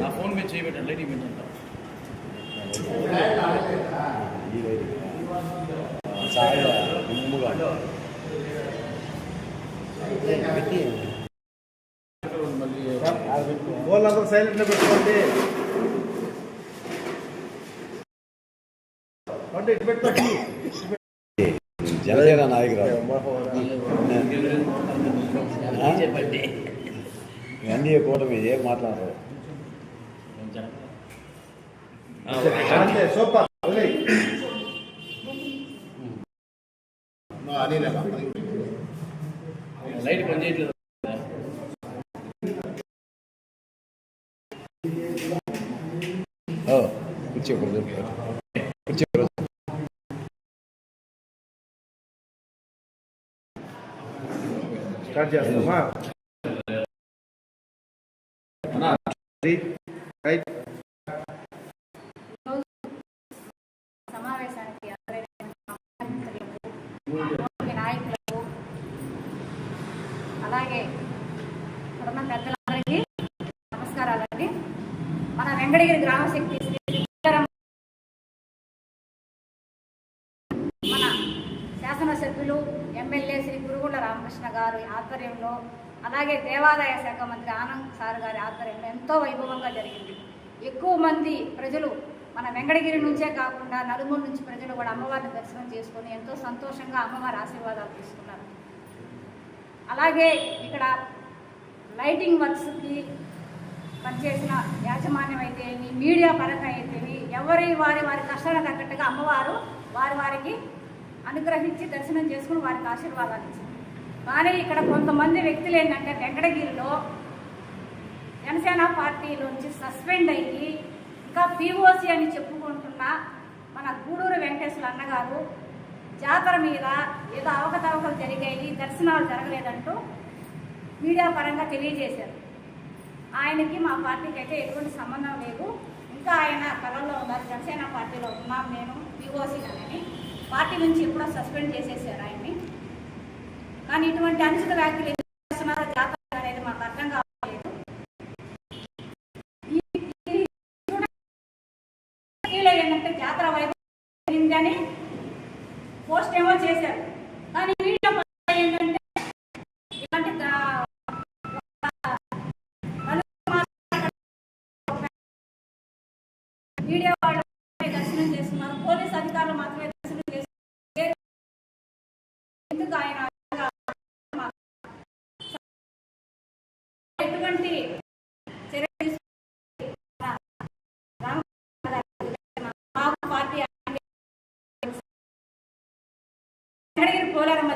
నా ఫోన్ మీద చేయబెట్టాను లైటింగ్ పెట్టండి వాళ్ళందరూ సైలెంట్లో పెట్టుకోండి అంటే ఇటు పెట్టుకోండి జనసేన నాయకురాలు చెప్పండి ఎన్డీఏ కూటమి ఏం మాట్లాడరు అంతే సూపర్ వదిలేయ్. లైట్ పని స్టార్ట్ చేస్తామా? రైట్. సమావేశానికి నాయకులకు అలాగే ఇక్కడున్న పెద్దలందరికీ నమస్కారాలండి. మన వెంకటగిరి గ్రామశక్తి శ్రీ సీతారామ మన శాసనసభ్యులు ఎమ్మెల్యే శ్రీ గురుగుండ రామకృష్ణ గారు ఆధ్వర్యంలో అలాగే దేవాదాయ శాఖ మంత్రి ఆనంద్ సార్ గారి ఆధ్వర్యంలో ఎంతో వైభవంగా జరిగింది. ఎక్కువ మంది ప్రజలు మన వెంకటగిరి నుంచే కాకుండా నలుమూరు నుంచి ప్రజలు కూడా అమ్మవారిని దర్శనం చేసుకొని ఎంతో సంతోషంగా అమ్మవారి ఆశీర్వాదాలు తీసుకున్నారు. అలాగే ఇక్కడ లైటింగ్ వర్క్స్కి పనిచేసిన యాజమాన్యం అయితే మీడియా పరంగా అయితేవి ఎవరి వారి వారి కష్టాలకు తగ్గట్టుగా అమ్మవారు వారి వారికి అనుగ్రహించి దర్శనం చేసుకుని వారికి ఆశీర్వాదాలు ఇచ్చింది కానీ ఇక్కడ కొంతమంది వ్యక్తులు ఏంటంటే వెంకటగిరిలో జనసేన పార్టీలోంచి సస్పెండ్ అయ్యి ఇంకా పీఓసీ అని చెప్పుకుంటున్న మన గూడూరు వెంకటేశ్వర అన్నగారు జాతర మీద ఏదో అవకతవకలు జరిగాయి దర్శనాలు జరగలేదంటూ మీడియా పరంగా తెలియజేశారు. ఆయనకి మా పార్టీకి అయితే ఎటువంటి సంబంధం లేదు. ఇంకా ఆయన కళల్లో ఉన్నారు. జనసేన పార్టీలో ఉన్నాం నేను పీఓసీ అని. పార్టీ నుంచి ఎప్పుడో సస్పెండ్ చేసేసారు ఆయన. కానీ ఇటువంటి అనుచిత వ్యాఖ్యలు ఎందుకు చేస్తున్నారో జాతర అనేది మాకు అర్థం కావట్లేదు. ఈ- ఏంటంటే జాతర వైభవం కానీ పోస్ట్ ఏమో చేశారు. కానీ పోలారమ్మ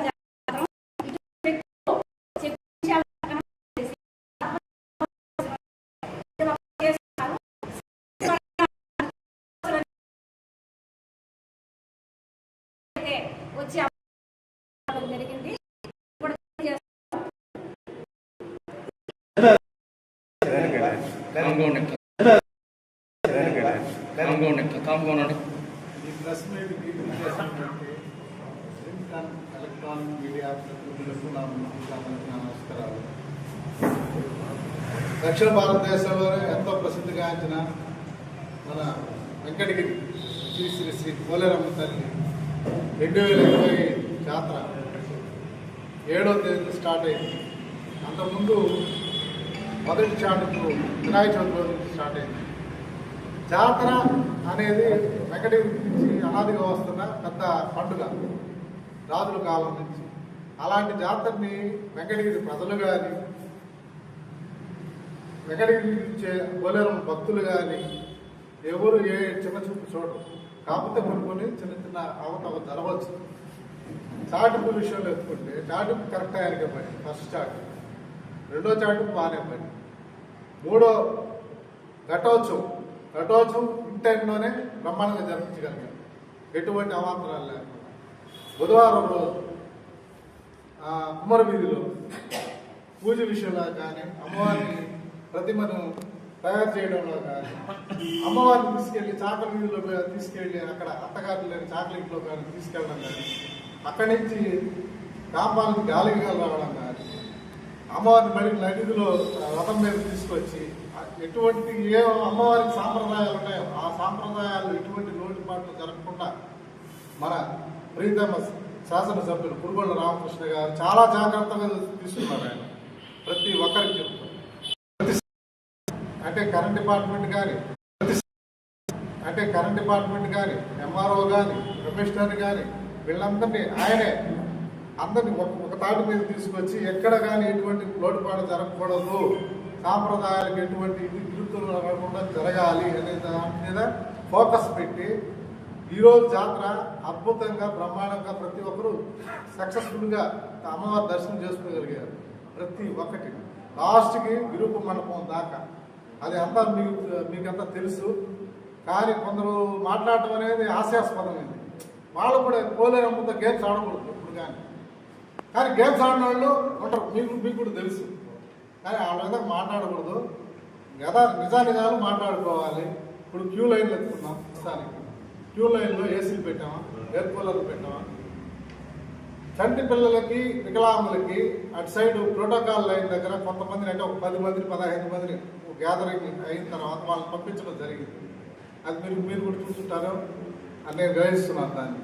వచ్చి జరిగింది ఇప్పుడు చేస్తున్నారు. కాంపౌండ్ ఎక్క ఎలక్ట్రానిక్ మీడియా ప్రతినిధులకు నా నమస్కారాలు. దక్షిణ భారతదేశంలోనే ఎంతో ప్రసిద్ధిగాంచిన మన వెంకటగిరి శ్రీ శ్రీ శ్రీ పోలేరమ్మ తల్లి రెండు వేల ఇరవై జాతర ఏడో తేదీ స్టార్ట్ అయింది. అంతకుముందు మొదటి చాటుకు వినాయక చవితి రోజు నుంచి స్టార్ట్ అయింది. జాతర అనేది వెంకటగిరి నుంచి అనాదిగా వస్తున్న పెద్ద పండుగ. రాజుల కాలం నుంచి అలాంటి జాతరని వెంకటగిరి ప్రజలు కానీ వెంకటగిరి ఇచ్చే బోలేరం భక్తులు కానీ ఎవరు ఏ చిన్న చూపు చూడరు. కాకపోతే కొనుక్కొని చిన్న చిన్న అవతవ జరగవచ్చు. చాటుకు విషయంలో ఎత్తుకుంటే చాటుకు కరెక్ట్ ఆయనకే పని. ఫస్ట్ చాటు. రెండో చాటుకు బాగానే పని. మూడో ఘటోత్సవం. ఘటోత్సవం ఇన్ టైంలోనే బ్రహ్మాండంగా జరిపించగలిగాం. ఎటువంటి అవాంతరాలు లేకుండా. బుధవారం రోజు ఆ, వీధిలో పూజ విషయంలో కానీ అమ్మవారిని ప్రతిమను తయారు చేయడంలో కానీ అమ్మవారిని తీసుకెళ్ళి చాకలి వీధిలో తీసుకెళ్ళి అక్కడ అత్తగారు లేని చాకలి ఇంట్లో కానీ తీసుకెళ్ళడం కానీ అక్కడి నుంచి కాంపానికి గాలికి రావడం కానీ అమ్మవారిని మళ్ళీ నదిలో రథం మీద తీసుకొచ్చి ఎటువంటి ఏ అమ్మవారికి సాంప్రదాయాలు ఉన్నాయో ఆ సాంప్రదాయాలు ఎటువంటి లోటుపాట్లు జరగకుండా మన ప్రీతమ శాసనసభ్యులు పురుగొండ రామకృష్ణ గారు చాలా జాగ్రత్తగా తీసుకున్నారు ఆయన. ప్రతి ఒక్కరికి చెప్తారు అంటే కరెంట్ డిపార్ట్మెంట్ కానీ అంటే కరెంట్ డిపార్ట్మెంట్ కానీ ఎంఆర్ఓ కానీ కమిషనర్ కానీ వీళ్ళందరినీ ఆయనే అందరినీ ఒక ఒక తాటి మీద తీసుకొచ్చి ఎక్కడ కానీ ఎటువంటి లోటుపాటు జరగకూడదు. సాంప్రదాయాలకు ఎటువంటి విరుద్ధులు రాకుండా జరగాలి అనే దాని మీద ఫోకస్ పెట్టి ఈరోజు జాతర అద్భుతంగా బ్రహ్మాండంగా ప్రతి ఒక్కరూ సక్సెస్ఫుల్గా అమ్మవారి దర్శనం చేసుకోగలిగారు. ప్రతి ఒక్కటి. లాస్ట్కి విరూప మండపం దాకా. అది అంతా మీకు మీకంతా తెలుసు. కానీ కొందరు మాట్లాడటం అనేది హాస్యాస్పదమైంది. వాళ్ళు కూడా పోలేరమ్మంత గేమ్స్ ఆడకూడదు ఇప్పుడు కానీ. కానీ గేమ్స్ ఆడిన వాళ్ళు ఉంటారు. మీకు మీకు కూడా తెలుసు. కానీ వాళ్ళ మీద మాట్లాడకూడదు. యథా నిజానిజాలు మాట్లాడుకోవాలి. ఇప్పుడు క్యూ లైన్లు ఎత్తుకున్నాం. ప్రస్తుతానికి. క్యూ లైన్లో ఏసీలు పెట్టామా? ఎయిర్ కూలర్లు పెట్టామా? చంటి పిల్లలకి వికలాంగులకి అటు సైడ్ ప్రోటోకాల్ లైన్ దగ్గర కొంతమందిని అంటే ఒక పది మందిని పదహైదు మందిని గ్యాదరింగ్ అయిన తర్వాత వాళ్ళని పంపించడం జరిగింది. అది మీరు మీరు కూడా చూస్తుంటారు. అని నేను గ్రహిస్తున్నాను దాన్ని.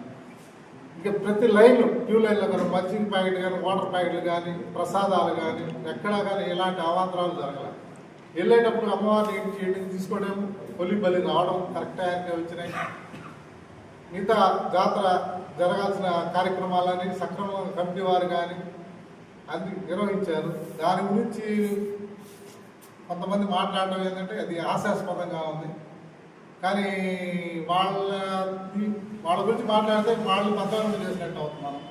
ఇంకా ప్రతి లైన్ క్యూ లైన్లో కానీ మజ్జిగ ప్యాకెట్ కానీ వాటర్ ప్యాకెట్లు కానీ ప్రసాదాలు కానీ ఎక్కడా కానీ ఎలాంటి అవాంతరాలు జరగలేదు వెళ్ళేటప్పుడు అమ్మవారిని ఏంటి చేయడం తీసుకోవడం కొలి బలి రావడం కరెక్ట్ టైంగా వచ్చినాయి. మిగతా జాతర జరగాల్సిన కార్యక్రమాలని సక్రమంగా కమిటీ వారు కానీ అది నిర్వహించారు. దాని గురించి కొంతమంది మాట్లాడడం ఏంటంటే అది ఆశాస్పదంగా ఉంది. కానీ వాళ్ళ వాళ్ళ గురించి మాట్లాడితే వాళ్ళు మతవాదం చేసినట్టు అవుతుంది మనం.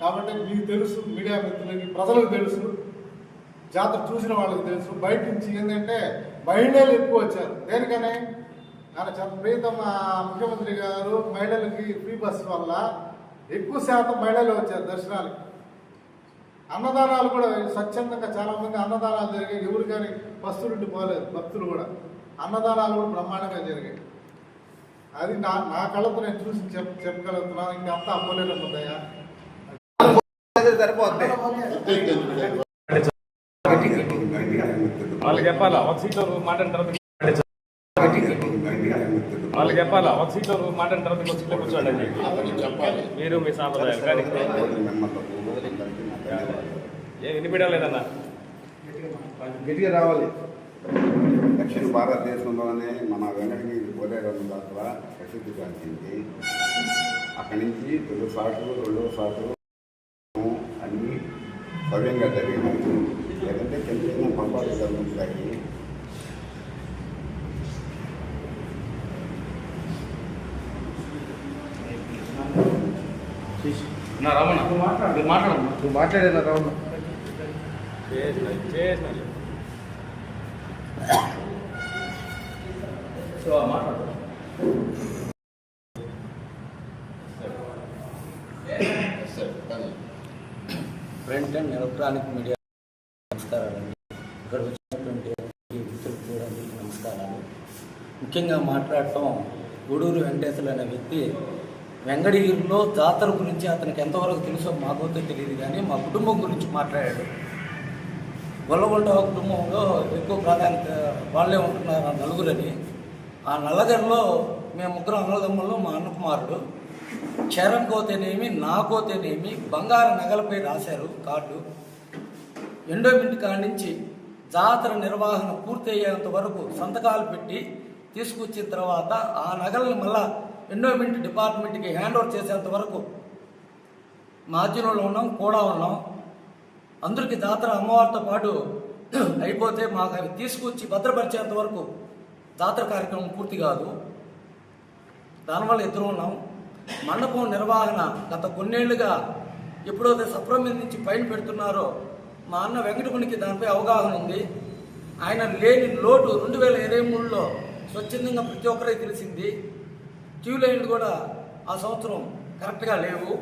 కాబట్టి మీకు తెలుసు మీడియా మిత్రులకి ప్రజలకు తెలుసు జాతర చూసిన వాళ్ళకి తెలుసు. బయట నుంచి ఏంటంటే మహిళలు ఎక్కువ వచ్చారు. దేనికనే? ప్రీతమ ముఖ్యమంత్రి గారు మహిళలకి ఫ్రీ బస్ వల్ల ఎక్కువ శాతం మహిళలు వచ్చారు దర్శనాలకి అన్నదానాలు కూడా స్వచ్ఛందంగా చాలా మంది అన్నదానాలు జరిగాయి. ఎవరు కానీ పస్తులుండి పోలేదు భక్తులు కూడా. అన్నదానాలు కూడా బ్రహ్మాండంగా జరిగాయి. అది నా నా కళ్ళతో నేను చూసి చెప్ చెప్పగలుగుతున్నాను. ఇంకా అంతా అమ్మలేని ఉందయ్యా వాళ్ళకి చెప్పాలా? ఒక సీట్లో మాట్లాడిన తర్వాత వాళ్ళకి చెప్పాలా? ఒక సీట్లో మాట్లాడిన తర్వాత ఇంకో సీట్లో కూర్చోండి అని చెప్పి. మీరు మీ సాంప్రదాయం కానీ ఏం గట్టిగా రావాలి. దక్షిణ భారతదేశంలోనే మన వెంకటగిరి పోలేరమ్మ జాతర ప్రసిద్ధి గాంచింది. అక్కడి నుంచి తొలి సాటు రెండో సాటు అన్నీ భవ్యంగా జరిగినాయి. లేదంటే చిన్న చిన్న పొరపాట్లు జరుగుతాయి. నా రమణ. మీరు మాట్లాడమ్మా. నువ్వు సో మాట్లాడు ప్రింట్ అండ్ ఎలక్ట్రానిక్ మీడియా నమస్కారాలండి. ఇక్కడ వచ్చినటువంటి ఈ మిత్రులకు కూడా నమస్కారాలు. ముఖ్యంగా మాట్లాడటం గూడూరు వెంకటేశ్వర అనే వ్యక్తి వెంగడగిరిలో జాతర గురించి అతనికి ఎంతవరకు తెలుసో మాకైతే తెలియదు కానీ మా కుటుంబం గురించి మాట్లాడాడు. గొల్లగొండ కుటుంబంలో ఎక్కువ ప్రాధాన్యత వాళ్ళే ఉంటున్నారు ఆ నలుగురని. ఆ నల్లగరిలో మేము ముగ్గురు అన్నదమ్ముల్లో మా అన్న కుమారుడు చరణ్కోతేనేమి నాకోతేనేమి బంగారు నగలపై రాశారు కార్డు. ఎండోమెంట్ కాడి నుంచి జాతర నిర్వహణ పూర్తి అయ్యేంత వరకు సంతకాలు పెట్టి తీసుకొచ్చిన తర్వాత ఆ నగలను మళ్ళా ఎన్విరాన్మెంట్ డిపార్ట్మెంట్కి హ్యాండ్ ఓవర్ చేసేంత వరకు మాధ్యమంలో ఉన్నాం కూడా ఉన్నాం. అందరికీ జాతర అమ్మవారితో పాటు అయిపోతే మాకు అవి తీసుకొచ్చి భద్రపరిచేంత వరకు జాతర కార్యక్రమం పూర్తి కాదు. దానివల్ల ఇద్దరు ఉన్నాం. మండపం నిర్వహణ గత కొన్నేళ్ళుగా ఎప్పుడైతే సప్రం మీద నుంచి పైన పెడుతున్నారో మా అన్న వెంకటమునికి దానిపై అవగాహన ఉంది. ఆయన లేని లోటు రెండు వేల ఇరవై మూడులో స్వచ్ఛందంగా ప్రతి ఒక్కరికి తెలిసింది. క్యూ లైన్లు కూడా ఆ సంవత్సరం కరెక్ట్గా లేవు.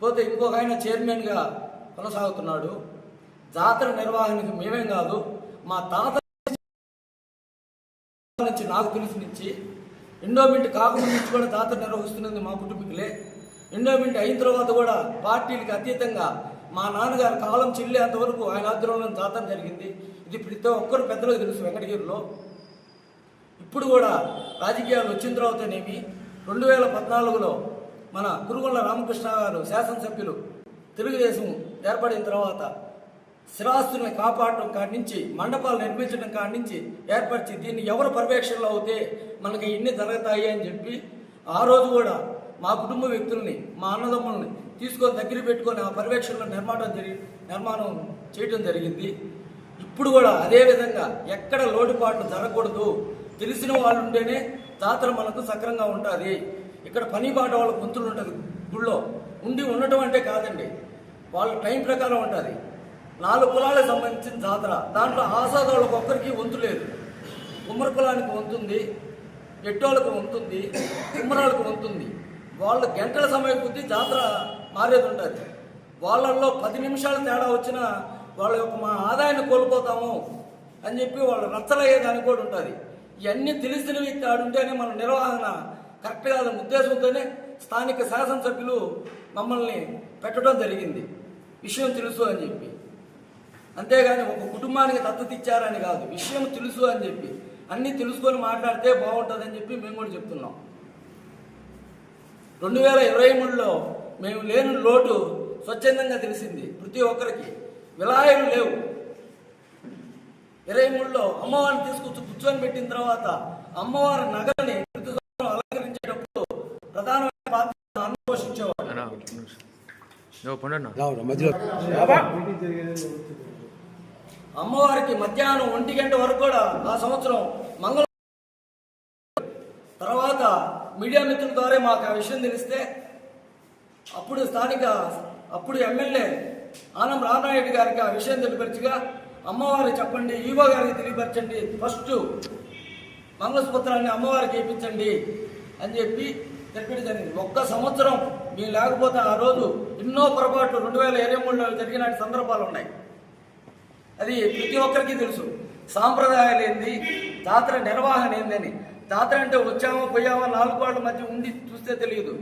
పోతే ఇంకొక ఆయన చైర్మన్గా కొనసాగుతున్నాడు. జాతర నిర్వహణకి మేమేం కాదు మా తాత నుంచి నాకు తెలిసి నుంచి ఎండోమెంట్ కాకముందు నుంచి కూడా జాతర నిర్వహిస్తున్నది మా కుటుంబీకులే. ఎండోమెంట్ అయిన తర్వాత కూడా పార్టీలకు అతీతంగా మా నాన్నగారు కాలం చెల్లేంతవరకు ఆయన ఆధ్వర్యంలో జాతర జరిగింది. ఇది ప్రతి ఒక్కరు పెద్దలకు తెలుసు వెంకటగిరిలో. ఇప్పుడు కూడా రాజకీయాలు వచ్చిన తర్వాతనేమి రెండు వేల పద్నాలుగులో మన కురుగొండ రామకృష్ణ గారు శాసనసభ్యులు తెలుగుదేశం ఏర్పడిన తర్వాత స్థిరాస్తుల్ని కాపాడటం కాడి నుంచి మండపాలు నిర్మించడం కాడి నుంచి ఏర్పరిచి దీన్ని ఎవరు పర్యవేక్షణలో అవుతే మనకి ఇన్ని జరుగుతాయి అని చెప్పి ఆ రోజు కూడా మా కుటుంబ వ్యక్తుల్ని మా అన్నదమ్ముల్ని తీసుకొని దగ్గర పెట్టుకొని ఆ పర్యవేక్షణలో నిర్మాణం జరిగి నిర్మాణం చేయడం జరిగింది. ఇప్పుడు కూడా అదేవిధంగా ఎక్కడ లోటుపాట్లు జరగకూడదు. తెలిసిన వాళ్ళు ఉంటేనే జాతర మనకు సక్రంగా ఉంటుంది. ఇక్కడ పని పాట వాళ్ళ గొంతులు ఉంటుంది గుళ్ళో. ఉండి ఉండటం అంటే కాదండి వాళ్ళ టైం ప్రకారం ఉంటుంది. నాలుగు కులాలకు సంబంధించిన జాతర. దాంట్లో ఆసాదోళ్ళకి ఒక్కరికి వంతు లేదు. కుమ్మర కులానికి వంతుంది ఎట్టోళ్ళకు వంతుంది కుమ్మరాలకు వంతుంది వాళ్ళ గంటల సమయం కొద్దీ జాతర మారేది ఉంటుంది. వాళ్ళల్లో పది నిమిషాలు తేడా వచ్చినా వాళ్ళ యొక్క మా ఆదాయాన్ని కోల్పోతాము అని చెప్పి వాళ్ళు రచ్చలయ్యేదానికి కూడా ఉంటుంది. ఇవన్నీ తెలిసినవి వ్యక్తి మన నిర్వహణ కరెక్ట్ కాదని ఉద్దేశంతోనే స్థానిక శాసనసభ్యులు మమ్మల్ని పెట్టడం జరిగింది. విషయం తెలుసు అని చెప్పి. అంతేగాని ఒక కుటుంబానికి దత్తత ఇచ్చారని కాదు. విషయం తెలుసు అని చెప్పి. అన్నీ తెలుసుకొని మాట్లాడితే బాగుంటుందని చెప్పి మేము కూడా చెప్తున్నాం. రెండు వేల ఇరవై మూడులో మేము లేని లోటు స్వచ్ఛందంగా తెలిసింది ప్రతి ఒక్కరికి. విలాయలు లేవు. ఇరవై మూడులో అమ్మవారిని తీసుకొచ్చి కూర్చొని పెట్టిన తర్వాత అమ్మవారి సంవత్సరం అలంకరించేటప్పుడు ప్రధానమైన బాధ్యత అమ్మవారికి మధ్యాహ్నం ఒంటి గంట వరకు కూడా ఆ సంవత్సరం మంగళ తర్వాత మీడియా మిత్రుల ద్వారా మాకు ఆ విషయం తెలిస్తే అప్పుడు స్థానిక అప్పుడు ఎమ్మెల్యే ఆనం రామనాయుడు గారికి ఆ విషయం తెలియపరచగా అమ్మవారు చెప్పండి ఈవో గారికి తెలియపరచండి. ఫస్ట్ మంగళసూత్రాన్ని అమ్మవారికి వేయించండి అని చెప్పి తెలిపడం జరిగింది. ఒక్క సంవత్సరం మీరు లేకపోతే ఆ రోజు ఎన్నో పొరపాట్లు రెండు వేల ఇరవై మూడులో జరిగిన సందర్భాలు ఉన్నాయి. అది ప్రతి ఒక్కరికి తెలుసు. సాంప్రదాయాలు ఏంది? జాతర నిర్వహణ ఏందని. జాతర అంటే వచ్చామో పోయామో నాలుగు వాళ్ళ మధ్య ఉండి చూస్తే తెలియదు.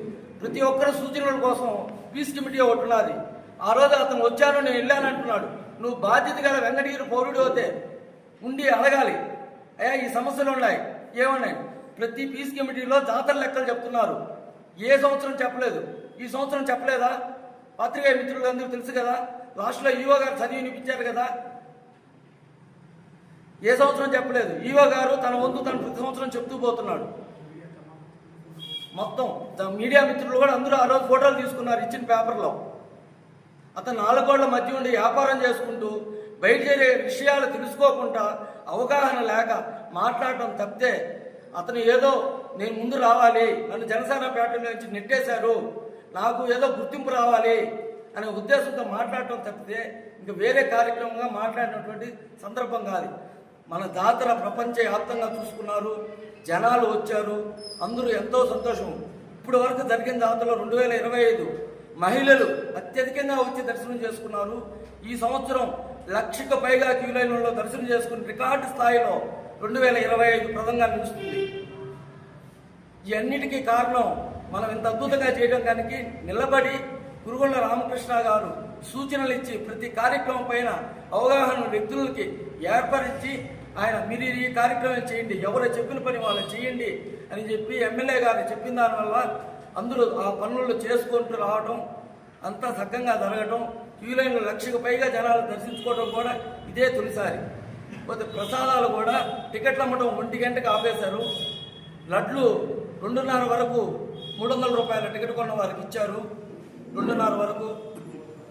ప్రతి ఒక్కరి సూచనల కోసం పీస్ కమిటీ ఒకటి ఉన్నది. ఆ రోజు అతను వచ్చాను నేను వెళ్ళాను అంటున్నాడు. నువ్వు బాధ్యత గల వెంకటగిరి పౌరుడు అవుతే ఉండి అడగాలి. అయ్యా ఈ సమస్యలు ఉన్నాయి. ఏమున్నాయి? ప్రతి పీస్ కమిటీలో జాతర లెక్కలు చెప్తున్నారు. ఏ సంవత్సరం చెప్పలేదు. ఈ సంవత్సరం చెప్పలేదా? పత్రికా మిత్రులందరూ తెలుసు కదా? లాస్ట్లో ఈవో గారు చదివి వినిపించారు కదా? ఏ సంవత్సరం చెప్పలేదు. ఈవో గారు తన వంతు తన ప్రతి సంవత్సరం చెప్తూ పోతున్నాడు. మొత్తం మీడియా మిత్రులు కూడా అందరూ ఆ రోజు ఫోటోలు తీసుకున్నారు ఇచ్చిన పేపర్లో. అతను నాలుగోళ్ళ మధ్య ఉండి వ్యాపారం చేసుకుంటూ బయట జరిగే విషయాలు తెలుసుకోకుండా అవగాహన లేక మాట్లాడటం తప్పితే అతను ఏదో నేను ముందు రావాలి నన్ను జనసేన పార్టీ నుంచి నెట్టేశారు నాకు ఏదో గుర్తింపు రావాలి అనే ఉద్దేశంతో మాట్లాడటం తప్పితే ఇంక వేరే కార్యక్రమంగా మాట్లాడినటువంటి సందర్భం కాదు. మన జాతర ప్రపంచ వ్యాప్తంగా చూసుకున్నారు జనాలు వచ్చారు అందరూ ఎంతో సంతోషం. ఇప్పటి వరకు జరిగిన జాతరలో రెండు వేల ఇరవై ఐదు మహిళలు అత్యధికంగా వచ్చి దర్శనం చేసుకున్నారు. ఈ సంవత్సరం లక్షకు పైగా క్యూలైన్లలో దర్శనం చేసుకుని రికార్డు స్థాయిలో రెండు వేల ఇరవై ఐదు ప్రదంగా నిలుస్తుంది. ఇవన్నిటికీ కారణం మనం ఇంత అద్భుతంగా చేయడం దానికి నిలబడి గురుగొండ రామకృష్ణ గారు సూచనలు ఇచ్చి ప్రతి కార్యక్రమం పైన అవగాహన వ్యక్తులకి ఏర్పరిచి ఆయన మీరు ఈ కార్యక్రమం చేయండి ఎవరు చెప్పిన పని వాళ్ళు చేయండి అని చెప్పి ఎమ్మెల్యే గారు చెప్పిన దానివల్ల అందరూ ఆ పనులు చేసుకుంటూ రావడం అంతా సక్కంగా జరగటం క్యూ లైన్లో లక్షకు పైగా జనాలు దర్శించుకోవడం కూడా ఇదే తొలిసారి. పోతే ప్రసాదాలు కూడా టికెట్లు అమ్మడం ఒంటి గంటకు ఆపేశారు. లడ్లు రెండున్నర వరకు మూడు వందల రూపాయల టికెట్ కొన్న వారికి ఇచ్చారు. రెండున్నర వరకు.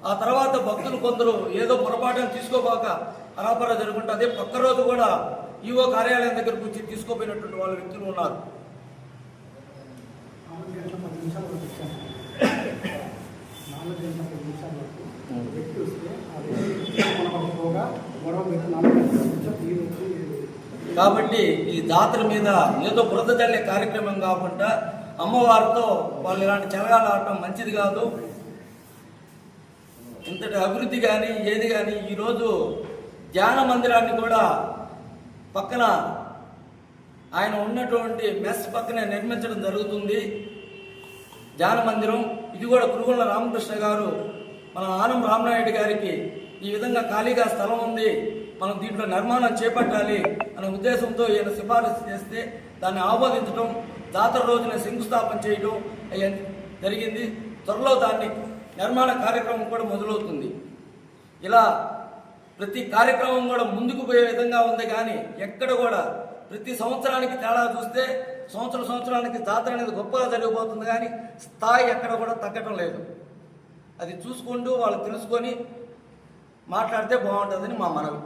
ఆ తర్వాత భక్తులు కొందరు ఏదో పొరపాటును తీసుకోపోక అరాపరా జరుగుంటుంది పక్క రోజు కూడా ఈవో కార్యాలయం దగ్గరకు వచ్చి తీసుకోపోయినటువంటి వాళ్ళ వ్యక్తులు ఉన్నారు. కాబట్టి ఈ దాతల మీద ఏదో బురద జల్లే కార్యక్రమం కాకుండా అమ్మవారితో వాళ్ళు ఇలాంటి చెలగాలు ఆడటం మంచిది కాదు. ఇంతటి అభివృద్ధి కానీ ఏది కానీ ఈరోజు ధ్యాన మందిరాన్ని కూడా పక్కన ఆయన ఉన్నటువంటి మెస్ పక్కనే నిర్మించడం జరుగుతుంది. ధ్యాన మందిరం ఇది కూడా కురుగుల రామకృష్ణ గారు మన ఆనం రామనాయుడు గారికి ఈ విధంగా ఖాళీగా స్థలం ఉంది. మనం దీంట్లో నిర్మాణం చేపట్టాలి అనే ఉద్దేశంతో ఈయన సిఫారసు చేస్తే దాన్ని ఆమోదించడం జాతర రోజున శంకుస్థాపన చేయడం జరిగింది. త్వరలో దాన్ని నిర్మాణ కార్యక్రమం కూడా మొదలవుతుంది. ఇలా ప్రతి కార్యక్రమం కూడా ముందుకు పోయే విధంగా ఉంది కానీ ఎక్కడ కూడా ప్రతి సంవత్సరానికి తేడా చూస్తే సంవత్సరం సంవత్సరానికి జాతర అనేది గొప్పగా జరిగిపోతుంది కానీ స్థాయి ఎక్కడ కూడా తగ్గటం లేదు. అది చూసుకుంటూ వాళ్ళు తెలుసుకొని మాట్లాడితే బాగుంటుందని మా మనవి.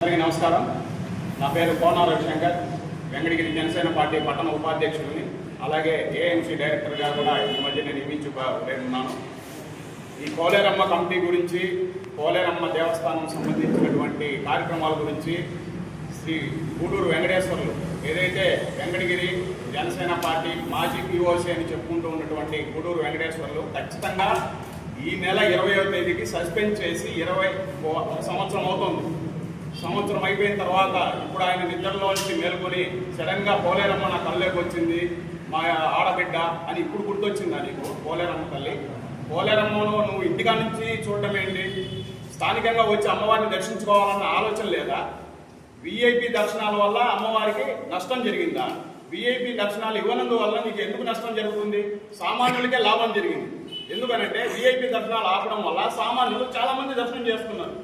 అందరికీ నమస్కారం. నా పేరు కోనా రవిశంకర్. వెంకటగిరి జనసేన పార్టీ పట్టణ ఉపాధ్యక్షుడిని. అలాగే ఏఎంసీ డైరెక్టర్గా కూడా ఈ మధ్య నేను నియమించున్నాను ఈ కోలేరమ్మ కమిటీ గురించి కోలేరమ్మ దేవస్థానం సంబంధించినటువంటి కార్యక్రమాల గురించి శ్రీ గూడూరు వెంకటేశ్వర్లు ఏదైతే వెంకటగిరి జనసేన పార్టీ మాజీ పిఓసీ అని చెప్పుకుంటూ ఉన్నటువంటి గూడూరు వెంకటేశ్వర్లు ఖచ్చితంగా ఈ నెల ఇరవయో తేదీకి సస్పెండ్ చేసి ఇరవై ఒక సంవత్సరం అవుతుంది. సంవత్సరం అయిపోయిన తర్వాత ఇప్పుడు ఆయన నిద్రలోంచి మేల్కొని సడన్గా పోలేరమ్మ నా కళ్ళలోకి వచ్చింది మా ఆడబిడ్డ అని ఇప్పుడు గుర్తొచ్చిందా నీకు? పోలేరమ్మ తల్లి. పోలేరమ్మను నువ్వు ఇంటికా నుంచి చూడటం ఏంటి? స్థానికంగా వచ్చి అమ్మవారిని దర్శించుకోవాలన్న ఆలోచన లేదా? విఐపి దర్శనాల వల్ల అమ్మవారికి నష్టం జరిగిందా? విఐపి దర్శనాలు ఇవ్వనందువల్ల నీకు ఎందుకు నష్టం జరుగుతుంది? సామాన్యులకే లాభం జరిగింది. ఎందుకనంటే విఐపి దర్శనాలు ఆపడం వల్ల సామాన్యులు చాలామంది దర్శనం చేస్తున్నారు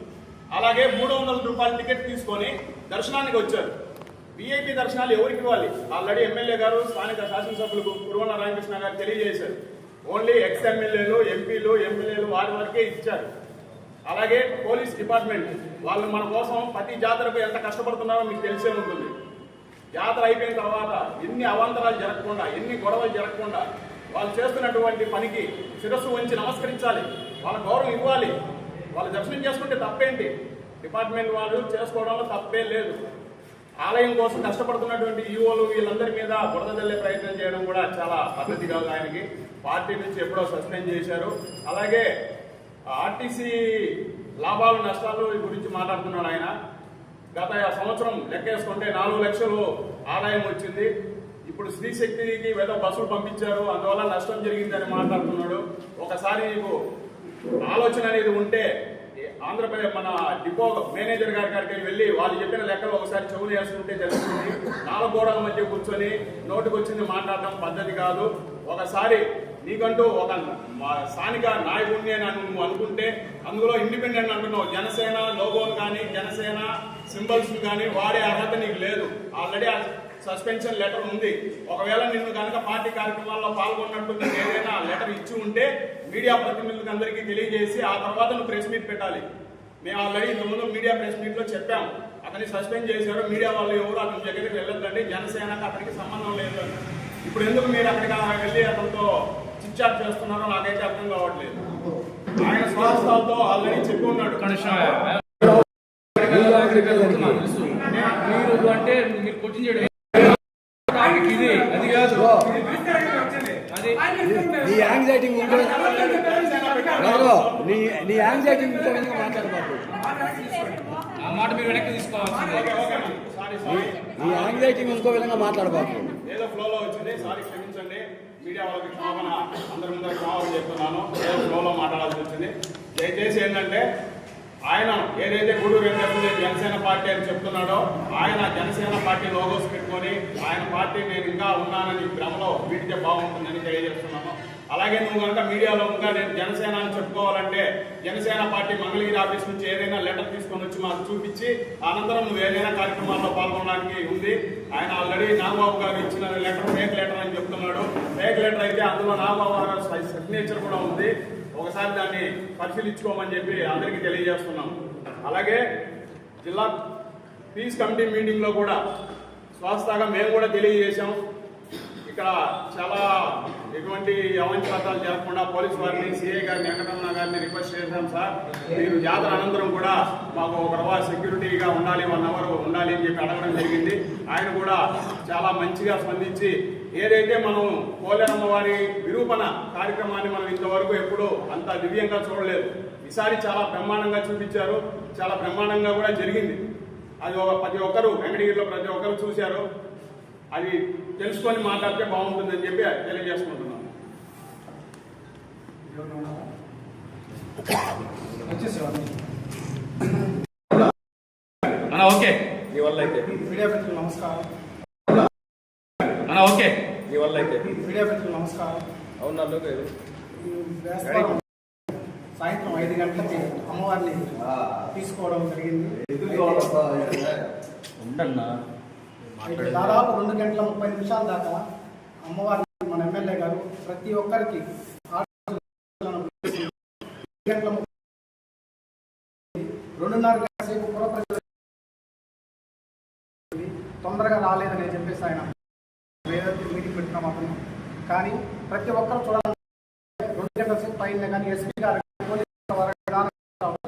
అలాగే మూడు వందల రూపాయల టికెట్ తీసుకొని దర్శనానికి వచ్చారు. విఐపి దర్శనాలు ఎవరికి ఇవ్వాలి? ఆల్రెడీ ఎమ్మెల్యే గారు స్థానిక శాసనసభ్యులకు కురువన్న రామకృష్ణ గారు తెలియజేశారు. ఓన్లీ ఎక్స్ ఎమ్మెల్యేలు ఎంపీలు ఎమ్మెల్యేలు వారి వరకే ఇచ్చారు. అలాగే పోలీస్ డిపార్ట్మెంట్ వాళ్ళు మన కోసం ప్రతి జాతరకు ఎంత కష్టపడుతున్నారో మీకు తెలిసే ఉంటుంది. జాతర అయిపోయిన తర్వాత ఎన్ని అవాంతరాలు జరగకుండా ఎన్ని గొడవలు జరగకుండా వాళ్ళు చేస్తున్నటువంటి పనికి శిరస్సు వంచి నమస్కరించాలి వాళ్ళ గౌరవం ఇవ్వాలి. వాళ్ళు దర్శనం చేసుకుంటే తప్పేంటి? డిపార్ట్మెంట్ వాళ్ళు చేసుకోవడంలో తప్పే లేదు. ఆలయం కోసం కష్టపడుతున్నటువంటి ఈవోలు వీళ్ళందరి మీద బురద చల్లే ప్రయత్నం చేయడం కూడా చాలా పద్ధతి కాదు ఆయనకి. పార్టీ నుంచి ఎప్పుడో సస్పెండ్ చేశారు. అలాగే ఆర్టీసీ లాభాలు నష్టాలు గురించి మాట్లాడుతున్నాడు ఆయన. గత సంవత్సరం లెక్కేసుకుంటే నాలుగు లక్షలు ఆదాయం వచ్చింది. ఇప్పుడు స్త్రీ శక్తికి ఏదో బస్సులు పంపించారు అందువల్ల నష్టం జరిగిందని మాట్లాడుతున్నాడు. ఒకసారి నీకు ఆలోచన అనేది ఉంటే ఆంధ్రప్రదేశ్ మన డిపో మేనేజర్ గారి గారికి వెళ్ళి వాళ్ళు చెప్పిన లెక్కలు ఒకసారి చెవులు వేసుకుంటే తెలుస్తుంది నాలుగు గోడల మధ్య కూర్చొని నోటికి వచ్చింది మాట్లాడడం పద్ధతి కాదు. ఒకసారి నీకంటూ ఒక మా స్థానిక నాయకుడిని అని నువ్వు అనుకుంటే అందులో ఇండిపెండెంట్ అంటున్నావు. జనసేన లోగోను కానీ జనసేన సింబల్స్ కానీ వాడే అర్హత నీకు లేదు. ఆల్రెడీ సస్పెన్షన్ లెటర్ ఉంది. ఒకవేళ నిన్ను కనుక పార్టీ కార్యక్రమాల్లో పాల్గొన్నట్టు నీకు ఏదైనా లెటర్ ఇచ్చి ఉంటే మీడియా ప్రతినిధులకు అందరికీ తెలియజేసి ఆ తర్వాత నువ్వు ప్రెస్ మీట్ పెట్టాలి. మేము ఆల్రెడీ ఇంతకుముందు మీడియా ప్రెస్ మీట్లో చెప్పాము చెప్పాం. అతన్ని సస్పెండ్ చేశారు. మీడియా వాళ్ళు ఎవరు అతని దగ్గరికి వెళ్ళొద్దండి. జనసేనకు అతనికి సంబంధం లేదు ఇప్పుడు ఎందుకు మీరు అక్కడికి వెళ్ళి అతనితో చిట్చాట్ చేస్తున్నారో నాకైతే అర్థం కావట్లేదు. ఆయన స్వహస్తాలతో ఆల్రెడీ చెప్పి ఉన్నాడు మీరు అంటే మీరు కోచింగ్ చేయడం ఇది అది కాదు అది నీ యాంగ్జైటీ ఇంకో రాఘవ, నీ నీ యాంగ్జైటీ ఇంకో విధంగా మాట్లాడబాకు? ఆ మాట మీరు వెనక్కి తీసుకోవాల్సిందే. సారీ సారీ నీ యాంగ్జైటీ ఇంకో విధంగా మాట్లాడబాకు? ఏదో ఫ్లోలో వచ్చింది. సారీ క్షమించండి. మీడియా వాళ్ళకి క్షమాపణ అందరి ముందర క్షమాపణ చెప్తున్నాను. ఏదో ఫ్లోలో మాట్లాడాల్సి వచ్చింది. దయచేసి ఏంటంటే ఆయన ఏదైతే గూడూరు వెంకటేశ్వర జనసేన పార్టీ అని చెప్తున్నాడో ఆయన జనసేన పార్టీ లోగోస్ పెట్టుకొని ఆయన పార్టీ నేను ఇంకా ఉన్నానని భ్రమలో వీటికే బాగుంటుందని తెలియజేస్తున్నాను. అలాగే నువ్వు కనుక మీడియాలో ఇంకా నేను జనసేన అని చెప్పుకోవాలంటే జనసేన పార్టీ మంగళగిరి ఆఫీస్ నుంచి ఏదైనా లెటర్ తీసుకొని వచ్చి మాకు చూపించి అనంతరం నువ్వు ఏదైనా కార్యక్రమాల్లో పాల్గొనడానికి ఉంది. ఆయన ఆల్రెడీ నాగబాబు గారు ఇచ్చిన లెటర్ ఫేక్ లెటర్ అని చెప్తున్నాడు. ఫేక్ లెటర్ అయితే అందులో నాగబాబు గారు సిగ్నేచర్ కూడా ఉంది. ఒకసారి దాన్ని పరిశీలించుకోమని చెప్పి అందరికీ తెలియజేస్తున్నాం. అలాగే జిల్లా పీస్ కమిటీ మీటింగ్లో కూడా స్వస్థగా మేము కూడా తెలియజేశాం. ఇక్కడ చాలా ఎటువంటి అవంచరాలు జరగకుండా పోలీసు వారిని సిఐ గారిని వెంకటరమణ గారిని రిక్వెస్ట్ చేశాం సార్. మీరు జాతర అనంతరం కూడా మాకు ఒక రవా సెక్యూరిటీగా ఉండాలి వన్ అవర్ ఉండాలి అని చెప్పి అడగడం జరిగింది. ఆయన కూడా చాలా మంచిగా స్పందించి ఏదైతే మనం పోలేరమ్మ వారి విరూపణ కార్యక్రమాన్ని మనం ఇంతవరకు ఎప్పుడూ అంత దివ్యంగా చూడలేదు. ఈసారి చాలా బ్రహ్మాండంగా చూపించారు. చాలా బ్రహ్మాండంగా కూడా జరిగింది. అది ఒక ప్రతి ఒక్కరు వెంకటగిరిలో ప్రతి ఒక్కరు చూశారు. అది తెలుసుకొని మాట్లాడితే బాగుంటుందని చెప్పి తెలియజేసుకుంటున్నాను. అన్న ఓకే. మీ వల్ల అయితే. మీడియా మిత్రులు నమస్కారం. అన్న ఓకే. మీ వల్ల అయితే. మీడియా మిత్రులు నమస్కారం. అవునా సాయంత్రం ఐదు గంటలకి అమ్మవారిని తీసుకోవడం జరిగింది. ఉండన్నా. ఇక్కడ దాదాపు రెండు గంటల ముప్పై నిమిషాల దాకా అమ్మవారి మన ఎమ్మెల్యే గారు ప్రతి ఒక్కరికి రెండు గంటల రెండున్నర గంటల సేపు పుర తొందరగా రాలేదని చెప్పేసి ఆయన ఏదైతే మీటింగ్ పెట్టినాం అతను కానీ ప్రతి ఒక్కరు చూడాలి. రెండు గంటల సేపు పైన కానీ ఎస్పీ గారు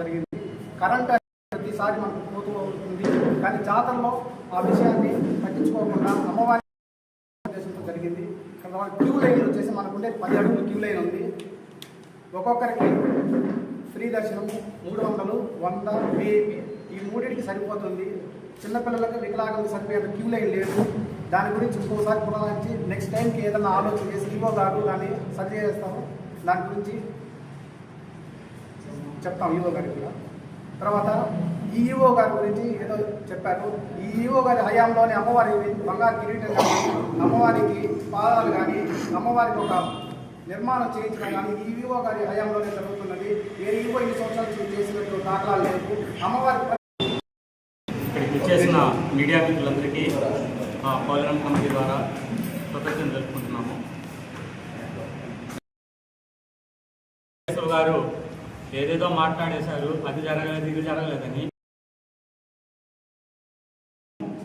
జరిగింది. కరెంట్ ప్రతిసారి మనకు పోతూ ఉంటుంది. కానీ జాతరలో ఆ విషయాన్ని పట్టించుకోకుండా అమ్మవారి ఉద్దేశంతో జరిగింది ఇక్కడ క్యూ లైన్ వచ్చేసి మనకుండే పది అడుగులు క్యూ లైన్ ఉంది ఒక్కొక్కరికి ఫ్రీ దర్శనం మూడు వందలు వంద వెయ్యి ఈ మూడింటికి సరిపోతుంది చిన్నపిల్లలకు వికలాంగులకు సరిపోయేంత క్యూ లైన్ లేదు దాని గురించి ఇంకోసారి పునరాంచి నెక్స్ట్ టైంకి ఏదైనా ఆలోచన చేసి ఈవో గారు దాన్ని సరి చేస్తాము దాని గురించి చెప్తాం ఈవో గారికి కూడా తర్వాత ఈఈఓ గారి గురించి ఏదో చెప్పారు. ఈఈఓ గారి హయాంలోని అమ్మవారి బంగారు కిరీటం కానీ అమ్మవారికి పాదాలు కానీ అమ్మవారికి ఒక నిర్మాణం చేయించడం కానీ ఈఈఓ గారి హయాంలోనే జరుగుతున్నది. ఏ ఈఓ ఈ సంవత్సరాలు చేసినట్టు దాఖలాలు లేవు. అమ్మవారి ఇక్కడికి మీడియా మిత్రులందరికీ మా పోలవరం కమిటీ ద్వారా కృతజ్ఞతలు తెలుపుకుంటున్నాము. గారు ఏదేదో మాట్లాడేశారు. అది జరగలేదు ఇది జరగలేదని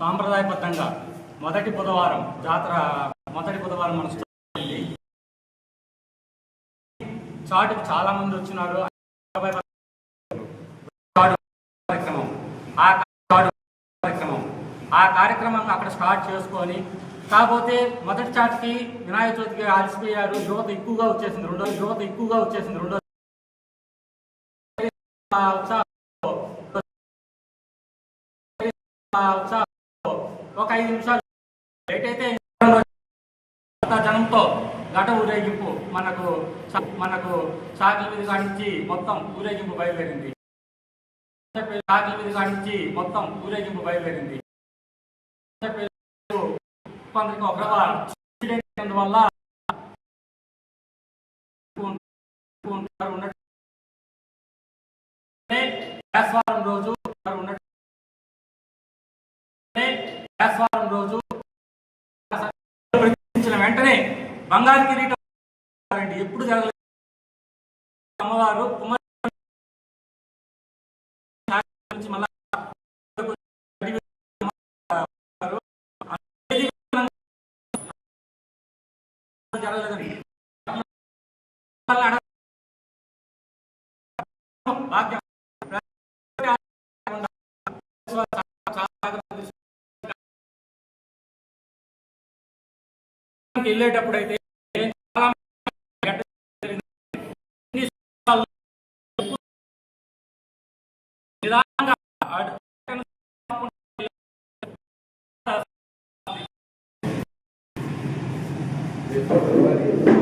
సాంప్రదాయబద్ధంగా మొదటి బుధవారం జాతర మొదటి బుధవారం మన వెళ్ళి చాటుకు చాలా మంది వచ్చినారు. కార్యక్రమం. ఆ చాటు కార్యక్రమం. ఆ కార్యక్రమం అక్కడ స్టార్ట్ చేసుకొని కాకపోతే మొదటి చాటుకి వినాయక చవితికి అలసిపోయారు. యువత ఎక్కువగా వచ్చేసింది. రెండో యువత ఎక్కువగా వచ్చేసింది. రెండో ఆ ఉత్సాహంతో ఒక ఐదు నిమిషాలు లేట్ అయితే జనంతో ఘట ఊరేగింపు మనకు మనకు సాగిల మీద కానించి మొత్తం ఊరేగింపు బయలుదేరింది సాగిల మీద కానించి మొత్తం ఊరేగింపు బయలుదేరింది కొందరికి ఒక ఇన్సిడెంట్ వల్ల ఉన్నట్టు రోజు ఉన్నట్టు వేసవారం రోజు ప్రకటించిన వెంటనే బంగారు కిరీటం ఎప్పుడు జరగలేదు. అమ్మవారు కుమార్ జరగలేదండి భాగ్యం వెళ్ళేటప్పుడు అయితే Thank you.